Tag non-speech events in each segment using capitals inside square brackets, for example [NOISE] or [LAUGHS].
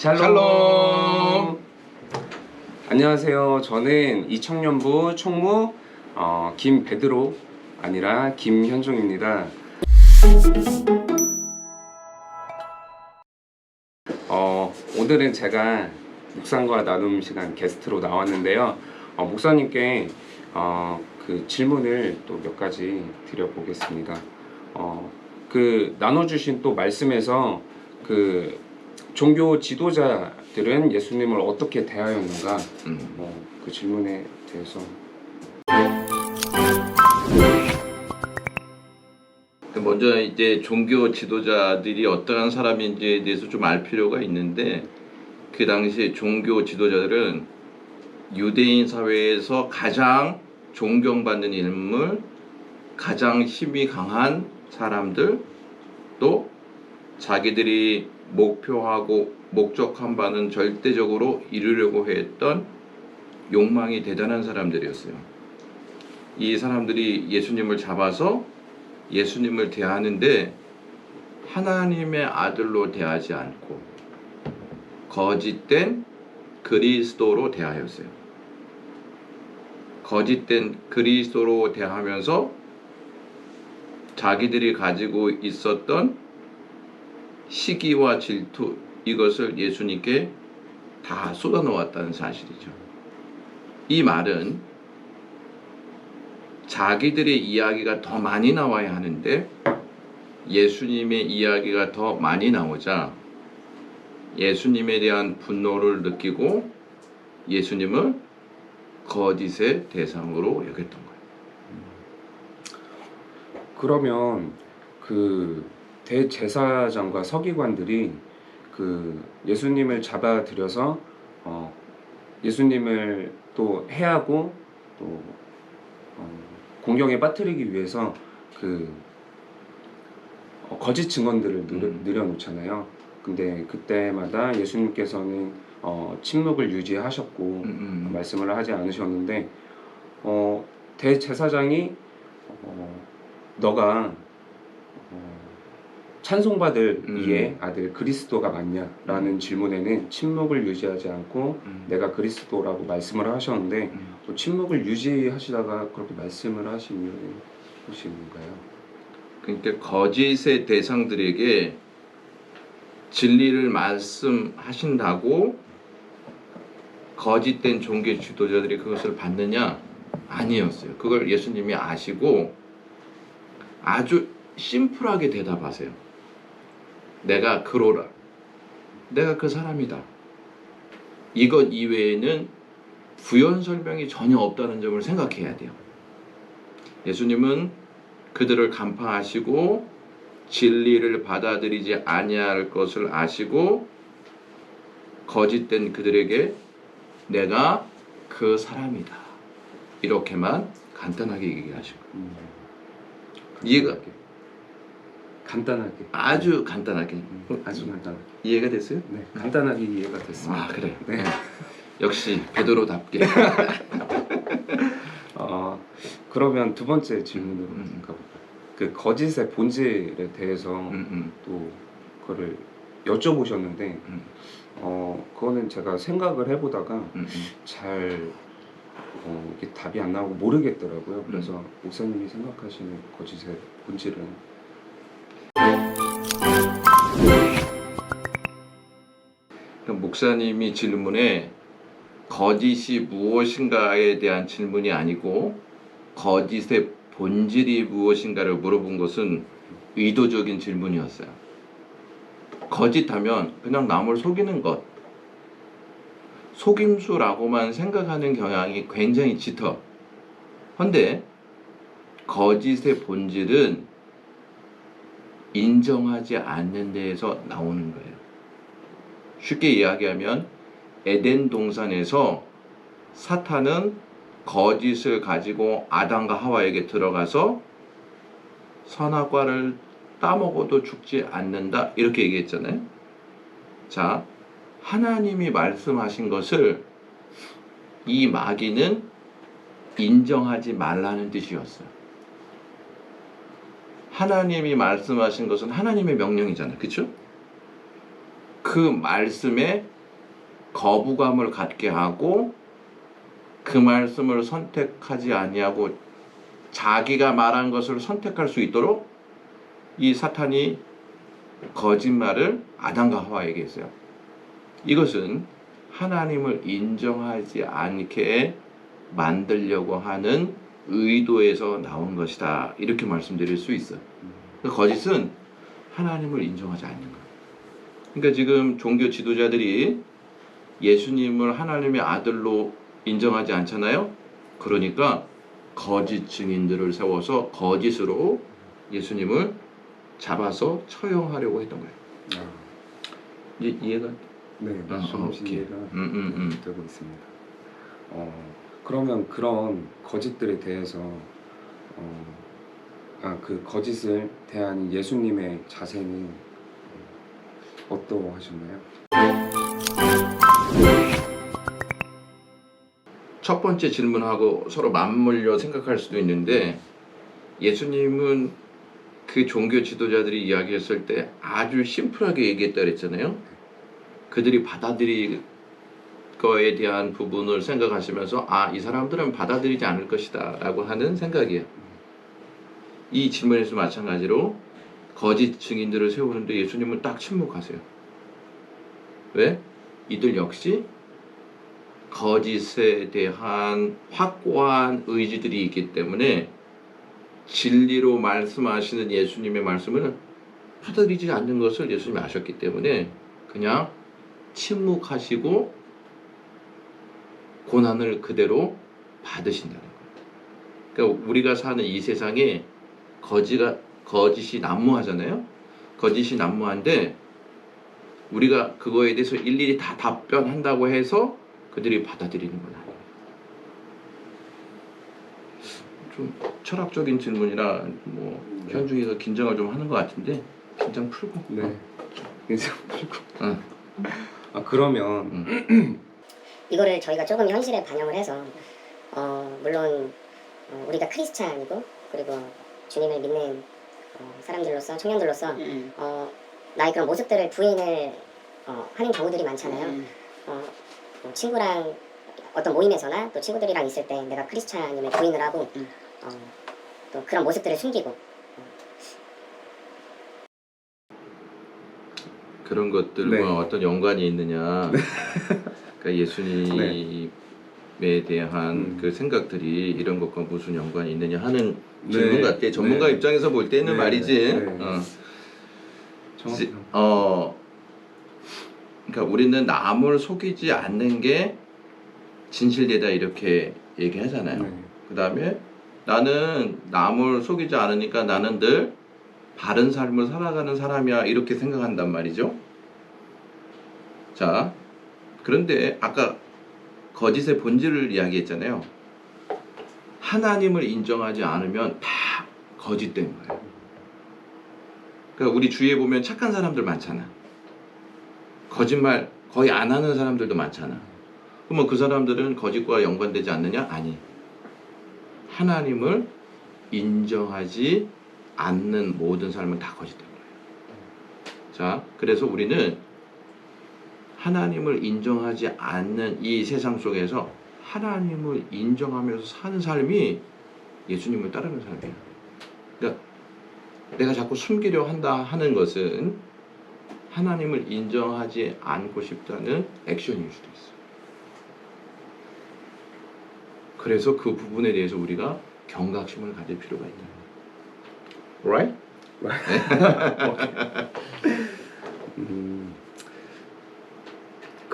샬롬. 샬롬. 안녕하세요. 저는 이청년부 총무 어, 김베드로 아니라 김현종입니다. 어, 오늘은 제가 묵상과 나눔 시간 게스트로 나왔는데요. 어, 목사님께 어, 그 질문을 또 몇 가지 드려보겠습니다. 어, 그 나눠주신 또 말씀에서 그 종교 지도자들은 예수님을 어떻게 대하였는가 음. 뭐, 그 질문에 대해서 먼저 이제 종교 지도자들이 어떠한 사람인지에 대해서 좀 알 필요가 있는데 그 당시 종교 지도자들은 유대인 사회에서 가장 존경받는 인물, 가장 힘이 강한 사람들, 또 자기들이 목표하고 목적한 바는 절대적으로 이루려고 했던 욕망이 대단한 사람들이었어요. 이 사람들이 예수님을 잡아서 예수님을 대하는데 하나님의 아들로 대하지 않고 거짓된 그리스도로 대하였어요. 거짓된 그리스도로 대하면서 자기들이 가지고 있었던 시기와 질투 이것을 예수님께 다 쏟아놓았다는 사실이죠. 이 말은 자기들의 이야기가 더 많이 나와야 하는데 예수님의 이야기가 더 많이 나오자 예수님에 대한 분노를 느끼고 예수님을 거짓의 대상으로 여겼던 거예요. 그러면 그 대제사장과 서기관들이 그 예수님을 잡아들여서 어, 예수님을 또 해하고 또 어, 공경에 빠뜨리기 위해서 그 어, 거짓 증언들을 늘여, 음. 늘여놓잖아요. 근데 그때마다 예수님께서는 어, 침묵을 유지하셨고 음, 음. 말씀을 하지 않으셨는데 어, 대제사장이 어, 너가 어, 찬송받을 음. 이의 아들 그리스도가 맞냐라는 질문에는 침묵을 유지하지 않고 음. 내가 그리스도라고 말씀을 하셨는데 음. 또 침묵을 유지하시다가 그렇게 말씀을 하신 이유는 혹시 뭔가요? 그러니까 거짓의 대상들에게 진리를 말씀하신다고 거짓된 종교 지도자들이 그것을 받느냐? 아니었어요. 그걸 예수님이 아시고 아주 심플하게 대답하세요. 내가 그로라. 내가 그 사람이다. 이것 이외에는 부연 설명이 전혀 없다는 점을 생각해야 돼요. 예수님은 그들을 간파하시고 진리를 받아들이지 아니할 것을 아시고 거짓된 그들에게 내가 그 사람이다. 이렇게만 간단하게 얘기하시고 음, 이해가 간단하게 아주 간단하게 음, 아주 간단하게 이해가 됐어요? 네, 간단하게 이해가 됐습니다. 아 그래. 네. 역시 베드로답게. [LAUGHS] 어, 그러면 두 번째 질문으로 음. 가볼까요? 그 거짓의 본질에 대해서 음, 음, 또 그거를 여쭤보셨는데 음, 어, 그거는 제가 생각을 해보다가 음, 음. 잘 어, 이게 답이 안 나오고 모르겠더라고요. 그래서 목사님이 생각하시는 거짓의 본질은 목사님이 질문에 거짓이 무엇인가에 대한 질문이 아니고 거짓의 본질이 무엇인가를 물어본 것은 의도적인 질문이었어요. 거짓하면 그냥 남을 속이는 것, 속임수라고만 생각하는 경향이 굉장히 짙어. 근데 거짓의 본질은 인정하지 않는 데에서 나오는 거예요. 쉽게 이야기하면 에덴 동산에서 사탄은 거짓을 가지고 아담과 하와에게 들어가서 선악과를 따먹어도 죽지 않는다 이렇게 얘기했잖아요. 자, 하나님이 말씀하신 것을 이 마귀는 인정하지 말라는 뜻이었어요. 하나님이 말씀하신 것은 하나님의 명령이잖아요. 그렇죠? 그 말씀에 거부감을 갖게 하고 그 말씀을 선택하지 아니하고 자기가 말한 것을 선택할 수 있도록 이 사탄이 거짓말을 아담과 하와에게 했어요. 이것은 하나님을 인정하지 않게 만들려고 하는 의도에서 나온 것이다. 이렇게 말씀드릴 수 있어요. 그 거짓은 하나님을 인정하지 않는 거예요. 그러니까 지금 종교 지도자들이 예수님을 하나님의 아들로 인정하지 않잖아요. 그러니까 거짓 증인들을 세워서 거짓으로 예수님을 잡아서 처형하려고 했던 거예요. 아, 이제 이해가? 네, 아, 오케이. 이해가 음, 음, 음. 되고 있습니다. 어, 그러면 그런 거짓들에 대해서 어, 아, 그 거짓을 대한 예수님의 자세는 어, 어떠하셨나요? 첫 번째 질문하고 서로 맞물려 생각할 수도 있는데 예수님은 그 종교 지도자들이 이야기했을 때 아주 심플하게 얘기했다 그랬잖아요. 그들이 받아들일 거에 대한 부분을 생각하시면서 아, 이 사람들은 받아들이지 않을 것이다 라고 하는 생각이에요. 이 질문에서 마찬가지로 거짓 증인들을 세우는데 예수님은 딱 침묵하세요. 왜? 이들 역시 거짓에 대한 확고한 의지들이 있기 때문에 진리로 말씀하시는 예수님의 말씀을 받아들이지 않는 것을 예수님이 아셨기 때문에 그냥 침묵하시고 고난을 그대로 받으신다는 거예요. 그러니까 우리가 사는 이 세상에 거지가 거짓이 난무하잖아요. 거짓이 난무한데 우리가 그거에 대해서 일일이 다 답변한다고 해서 그들이 받아들이는 건 아니에요. 좀 철학적인 질문이라 뭐 네. 현중이가 긴장을 좀 하는 것 같은데 긴장 풀고. 네. 어. 그래서 풀고. 응. 아 그러면 [CLEARS THROAT] [CLEARS THROAT] 이거를 저희가 조금 현실에 반영을 해서 어, 물론 어, 우리가 크리스찬이고 그리고 주님을 믿는 어, 사람들로서 청년들로서 음. 어, 나의 그런 모습들을 부인을 어, 하는 경우들이 많잖아요. 음. 어, 뭐 친구랑 어떤 모임에서나 또 친구들이랑 있을 때 내가 크리스찬임을 부인을 하고 음. 어, 또 그런 모습들을 숨기고 그런 것들과 네. 어떤 연관이 있느냐. [LAUGHS] 그러니까 예수님에 대한 음. 그 생각들이 이런 것과 무슨 연관이 있느냐 하는 네. 질문 같아. 전문가 네. 입장에서 볼 때는 네. 말이지. 네. 어. 지- 어. 그러니까 우리는 남을 속이지 않는 게 진실되다 이렇게 얘기하잖아요. 네. 그 다음에 나는 남을 속이지 않으니까 나는 늘 바른 삶을 살아가는 사람이야 이렇게 생각한단 말이죠. 자, 그런데 아까 거짓의 본질을 이야기했잖아요. 하나님을 인정하지 않으면 다 거짓된 거예요. 그러니까 우리 주위에 보면 착한 사람들 많잖아. 거짓말 거의 안 하는 사람들도 많잖아. 그러면 그 사람들은 거짓과 연관되지 않느냐? 아니. 하나님을 인정하지 않는 모든 삶은 다 거짓된 거예요. 자, 그래서 우리는 하나님을 인정하지 않는 이 세상 속에서 하나님을 인정하면서 사는 삶이 예수님을 따르는 삶이에요. 그러니까 내가 자꾸 숨기려 한다 하는 것은 하나님을 인정하지 않고 싶다는 액션일 수도 있어요. 그래서 그 부분에 대해서 우리가 경각심을 가질 필요가 있다. Right? [LAUGHS] [LAUGHS] 음,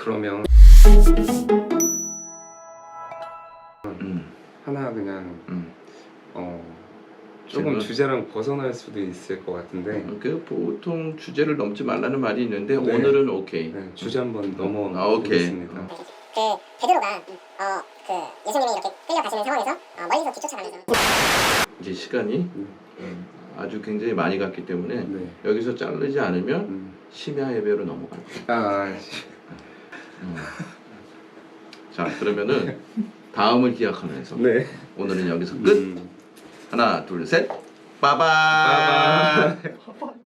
그러면 음, 하나 그냥 음. 어 조금 질문? 주제랑 벗어날 수도 있을 것 같은데 그 보통 주제를 넘지 말라는 말이 있는데 네. 오늘은 오케이. 네, 주제 한번 넘어 아, 오케이. 보겠습니다. 그 베드로가 어, 그 예수님이 이렇게 끌려가시는 상황에서 어, 멀리서 뒤쫓아가면서 이제 시간이 음, 음, 아주 굉장히 많이 갔기 때문에 네. 여기서 자르지 않으면 음. 심야 예배로 넘어갈 거예요. 아, 씨. 음. 자 그러면은 다음을 기약하면서 네. 오늘은 여기서 끝. 음. 하나 둘 셋. 빠바. 빠바. [LAUGHS]